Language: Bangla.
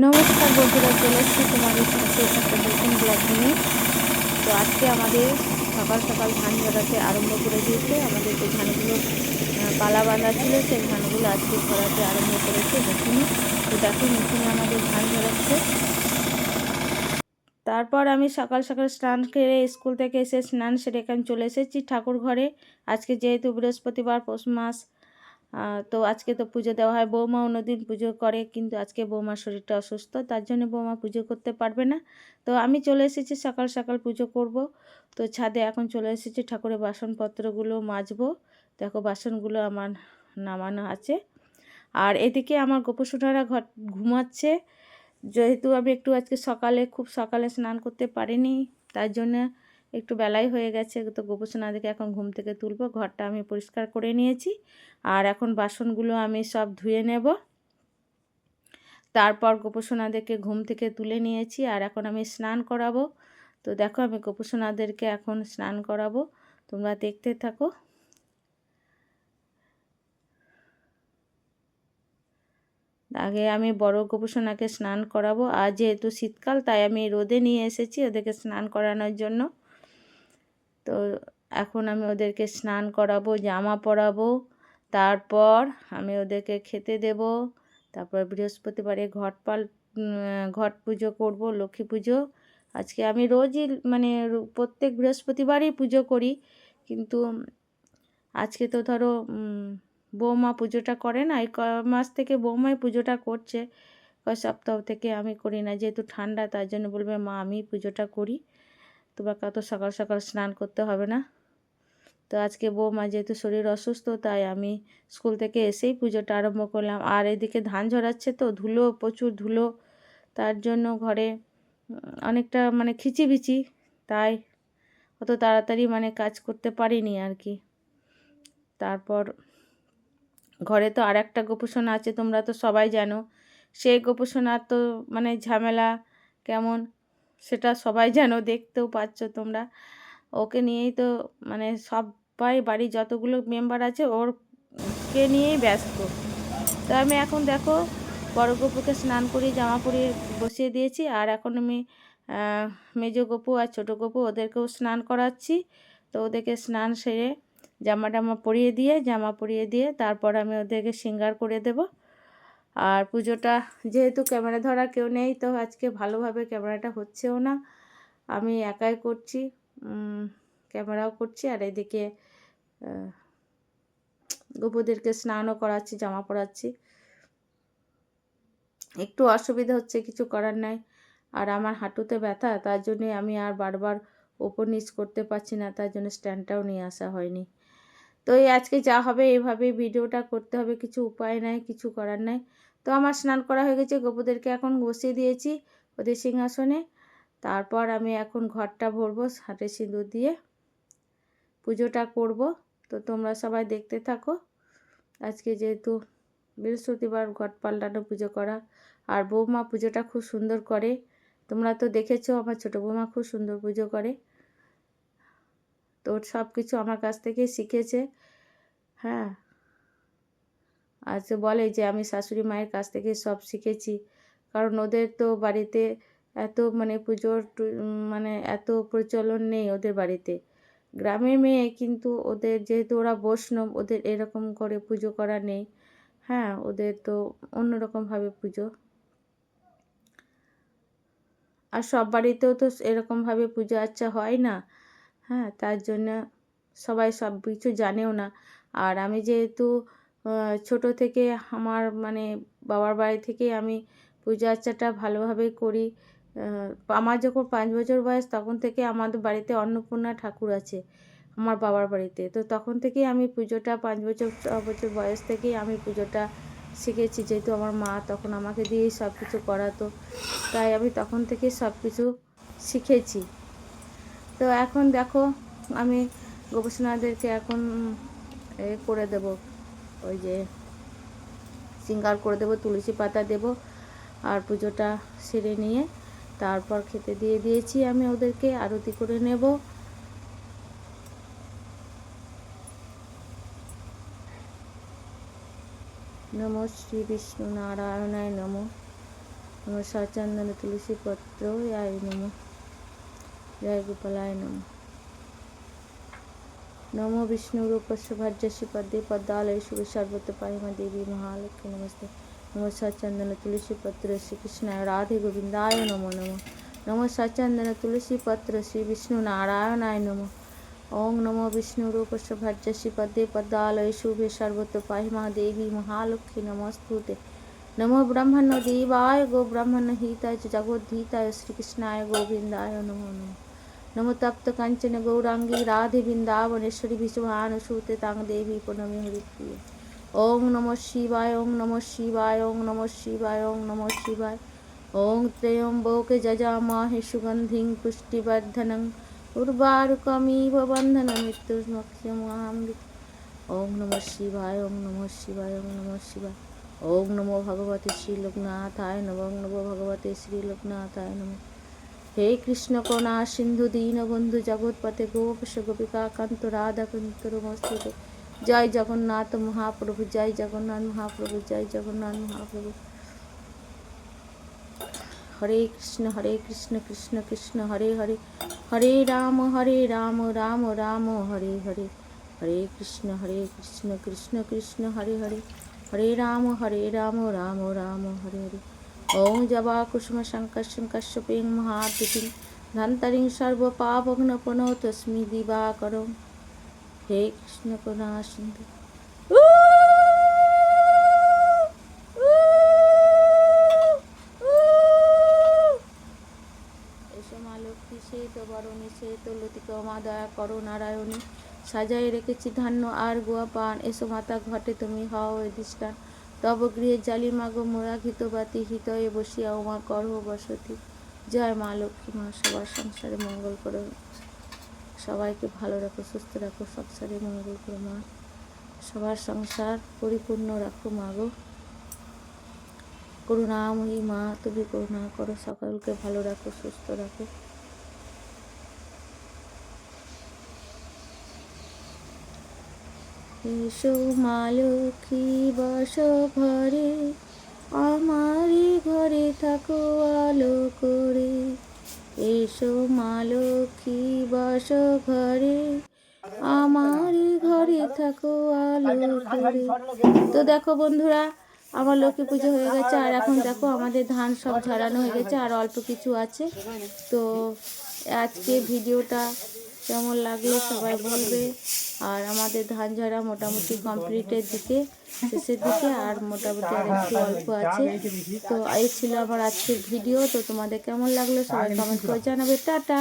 নমস্কার বন্ধুরা, চলে এসেছি তোমাদের সাথে একটা নতুন ব্লগ নিয়ে। তো আজকে আমাদের সকাল সকাল ধান ঝরাতে আরম্ভ করে দিয়েছে। আমাদের যে ধানগুলো পালা বাঁধা ছিল, সেই ধানগুলো আজকে ঝরাতে আরম্ভ করেছে মেশিনে তো দেখো, মেশিনে আমাদের ধান ঝরাচ্ছে তারপর আমি সকাল সকাল স্নান করে স্কুল থেকে এসে স্নান সেরে এখানে চলে এসেছি ঠাকুর ঘরে। আজকে যেহেতু বৃহস্পতিবার, পৌষ মাস তো আজকে তো পুজো দেওয়া হয়। বৌমা অন্যদিন পুজো করে, কিন্তু আজকে বৌমার শরীরটা অসুস্থ, তার জন্য বৌমা পুজো করতে পারবে না। তো আমি চলে এসেছি, সকাল সকাল পুজো করব। তো ছাদে এখন চলে এসেছি, ঠাকুরের বাসনপত্রগুলো মাজবো। দেখো বাসনগুলো আমার নামানো আছে। আর এদিকে আমার গোপসোনারা ঘর ঘুমাচ্ছে। যেহেতু আমি একটু আজকে সকালে, খুব সকালে স্নান করতে পারিনি, তার জন্য একটু বেলাই হয়ে গেছে, তো গোপসোনাদেরকে এখন ঘুম থেকে তুলবো। ঘরটা আমি পরিষ্কার করে নিয়েছি। আর এখন বাসনগুলো আমি সব ধুয়ে নেব। তারপর গোপসোনাদেরকে ঘুম থেকে তুলে নিয়েছি আর এখন আমি স্নান করাবো। তো দেখো আমি গোপসোনাদেরকে এখন স্নান করাবো। তোমরা দেখতে থাকো। আগে আমি বড় গোপসোনাকে স্নান করাবো। আর যেহেতু শীতকাল, তাই আমি রোদে নিয়ে এসেছি ওদেরকে স্নান করানোর জন্য। তো এখন আমি ওদেরকে স্নান করাবো, জামা পরাবো, তারপর আমি ওদেরকে খেতে দেব। তারপর বৃহস্পতিবারে ঘট পাল ঘট পুজো করব, লক্ষ্মী পুজো। আজকে আমি রোজই মানে প্রত্যেক বৃহস্পতিবারই পুজো করি। কিন্তু আজকে তো ধরো বৌমা পুজোটা করে না, এই ক মাস থেকে বৌমাই পুজোটা করছে। কয় সপ্তাহ থেকে আমি করি না, যেহেতু ঠান্ডা, তার জন্য বলবে, মা আমি পুজোটা করি। তোমার কত সকাল সকাল স্নান করতে হবে না। তো আজকে বৌমা যেহেতু শরীর অসুস্থ, তাই আমি স্কুল থেকে এসেই পুজোটা আরম্ভ করলাম। আর এদিকে ধান ঝরাচ্ছে তো, ধুলো, প্রচুর ধুলো। তার জন্য ঘরে অনেকটা মানে খিচিবিচি, তাই অত তাড়াতাড়ি মানে কাজ করতে পারিনি আর কি। তারপর ঘরে তো আর একটা গোপোষণা আছে, তোমরা তো সবাই জানো। সেই গোপোষণার তো মানে ঝামেলা কেমন? সেটা সবাই জানো দেখতেও পাচ্ছ তোমরা। ওকে নিয়েই তো মানে সবাই বাড়ির যতগুলো মেম্বার আছে ওর কে নিয়েই ব্যস্ত। তো আমি এখন দেখো বড় গপুকে স্নান করিয়ে জামা পরিয়ে বসিয়ে দিয়েছি আর এখন আমি মেজো গপু আর ছোটো গপু ওদেরকেও স্নান করাচ্ছি। তো ওদেরকে স্নান সেরে জামা টামা পরিয়ে দিয়ে, জামা পরিয়ে দিয়ে তারপর আমি ওদেরকে সিঙ্গার করে দেব। আর পুজোটা যেহেতু ক্যামেরা ধরা কেউ নেই, তো আজকে ভালোভাবে ক্যামেরাটা হচ্ছেও না। আমি একাই করছি ক্যামেরাও করছি আর এদিকে গোপুদেরকে স্নানও করাচ্ছি, জামা পরাচ্ছি। একটু অসুবিধা হচ্ছে, কিছু করার নাই। আর আমার হাঁটুতে ব্যথা, তার জন্যে আমি আর বারবার ওপর নিচ করতে পারছি না, তার জন্য স্ট্যান্ডটাও নিয়ে আসা হয়নি। তো এই আজকে যা হবে এইভাবে ভিডিওটা করতে হবে, কিছু উপায় নাই, কিছু করার নাই। তো আমার স্নান করা হয়ে গেছে, গোপুদেরকে এখন বসিয়ে দিয়েছি ওদের সিংহাসনে। তারপর আমি এখন ঘরটা ভরবো হাতে সিঁদুর দিয়ে পুজোটা করব। তো তোমরা সবাই দেখতে থাকো। আজকে যেহেতু বৃহস্পতিবার ঘট পাল্টানো পুজো করা, আর বৌমা পুজোটা খুব সুন্দর করে, তোমরা তো দেখেছ আমার ছোটো বৌমা খুব সুন্দর পুজো করে। তো সব কিছু আমার কাছ থেকেই শিখেছে। হ্যাঁ আর সে বলে যে, আমি শাশুড়ি মায়ের কাছ থেকে সব শিখেছি। কারণ ওদের তো বাড়িতে এত মানে পুজোর মানে এত প্রচলন নেই ওদের বাড়িতে। গ্রামের মেয়ে কিন্তু ওদের, যেহেতু ওরা বৈষ্ণব, ওদের এরকম করে পুজো করা নেই। হ্যাঁ ওদের তো অন্যরকমভাবে পুজো। আর সব বাড়িতেও তো এরকমভাবে পুজো আচ্ছা হয় না। হ্যাঁ তার জন্য সবাই সব কিছু জানেও না। আর আমি যেহেতু ছোট থেকে আমার মানে বাবার বাড়ি থেকে আমি পূজা আর্চাটা ভালোভাবেই করি। আমার যখন পাঁচ বছর বয়স তখন থেকে আমাদের বাড়িতে অন্নপূর্ণা ঠাকুর আছে আমার বাবার বাড়িতে। তো তখন থেকেই আমি পুজোটা পাঁচ বছর, ছ বছর বয়স থেকেই আমি পুজোটা শিখেছি। যেহেতু আমার মা তখন আমাকে দিয়েই সব কিছু করাতো, তাই আমি তখন থেকে সব কিছু শিখেছি। তো এখন দেখো, আমি গবেষণাদেরকে এখন এ করে দেব। ওই যে সিঙ্গার করে দেব, তুলসী পাতা দেব আর পুজোটা সেরে নিয়ে তারপর খেতে দিয়ে দিয়েছি আমি ওদেরকে, আরতি করে নেব। নম শ্রী বিষ্ণু নারায়ণায় নম নম সচন্দন তুলসী পত্র আয় নম, জয় গোপালায় নম। নমো বিষ্ণুরূপস্য ভাজ্যস্য পদ্মে পদ্মালয় শুভ সর্বত পাহিমা দেবী মহালক্ষ্মী নমস্তে নম সচন্দন তুলসী পত্র শ্রীকৃষ্ণায় রাধে গোবিন্দায় নমো নম নম সচন্দন তুলসী পত্র শ্রী বিষ্ণু নারায়ণায় নম ওং নমো বিষ্ণুরূপস্য ভাজ্যস্য পদ্মে পদ্মালয় শুভে সর্বত পাহিমা দেবী মহালক্ষ্মী নমস্তুতে নমো ব্রহ্মণ দেবায় গো ব্রহ্মণ হিতায় জগদ্ধিতায় শ্রীকৃষ্ণায় গোবিন্দায় নমো নম নমো তপ্ত কাঞ্চন গৌরাঙ্গী রাধে বৃন্দাবনেশ্বরী বিশ্বভানুসূতে তাং দেবী প্রণমী হরিপ্রিয় ওং নম শিবায় ওং নম শিবায় ওং নম শিবায় ওং নম শিবায় ওং ত্রয়ম্বকে যজামহে সুগন্ধিং পুষ্টিবর্ধনং উর্বারুকমিব বন্ধন মৃত্যুর্মক্ষমৃত ওং নম শিবায় ওং নম শিবায় ওং নম শিবায় ওং নমো ভগবতে শ্রী লোকনাথায় নম নমো ভগবতে শ্রী লোকনাথায় নম হে কৃষ্ণ করুণা সিন্ধু দীনবন্ধু জগৎপতে গোপস গোপিকা কান্ত রাধা কান্ত নমস্তুতে জয় জগন্নাথ মহাপ্রভু, জয় জগন্নাথ মহাপ্রভু, জয় জগন্নাথ মহাপ্রভু। হরে কৃষ্ণ হরে কৃষ্ণ কৃষ্ণ কৃষ্ণ, হরে হরে। হরে রাম হরে রাম রাম রাম, হরে হরে। হরে কৃষ্ণ হরে কৃষ্ণ কৃষ্ণ কৃষ্ণ, হরে হরে। হরে রাম হরে রাম রাম রাম, হরে হরে। ওং জবা কুসুম শঙ্কর্ষং কশ্যপেং মহাদ্যুতিং ধন্তরিং সর্বপাপগ্নপনো তস্মি দিবাকরং হে তো দয়া করো নারায়ণী। সাজাই রেখেছি ধান্য আর গোয়া পান। এসো মাতা, ঘটে তুমি হও অধিষ্ঠান তব গৃহে জালি মাগো মোরা ঘিতবাতি হিতয়ে বসিয়া উমা করহ বসতি। জয় মা লক্ষ্মী, মা সবার সংসারে মঙ্গল করো। সবাইকে ভালো রাখো, সুস্থ রাখো সংসারে মঙ্গল করো মা। সবার সংসার পরিপূর্ণ রাখো মা গো করুণাময়ী মা, তুমি করুণা করো, সকলকে ভালো রাখো, সুস্থ রাখো। এসো মা লক্ষ্মী, বস ঘরে। আমারই ঘরে থাকো, আলো করে। এসো মা লক্ষ্মী, বস ঘরে। আমারই ঘরে থাকো, আলো করে। তো দেখো বন্ধুরা, আমার লক্ষ্মী পুজো হয়ে গেছে। আর এখন দেখো আমাদের ধান সব ঝরানো হয়ে গেছে, আর অল্প কিছু আছে। তো আজকে ভিডিওটা কেমন লাগল সবাই বলবে। আর আমাদের ধান ঝাড়া মোটামুটি কমপ্লিটের দিকে, শেষের দিকে, আর মোটামুটি আর অল্প আছে। তো এই ছিল আমার আজকের ভিডিও। তো তোমাদের কেমন লাগল সবাই কমেন্ট করে জানাবে। টাটা!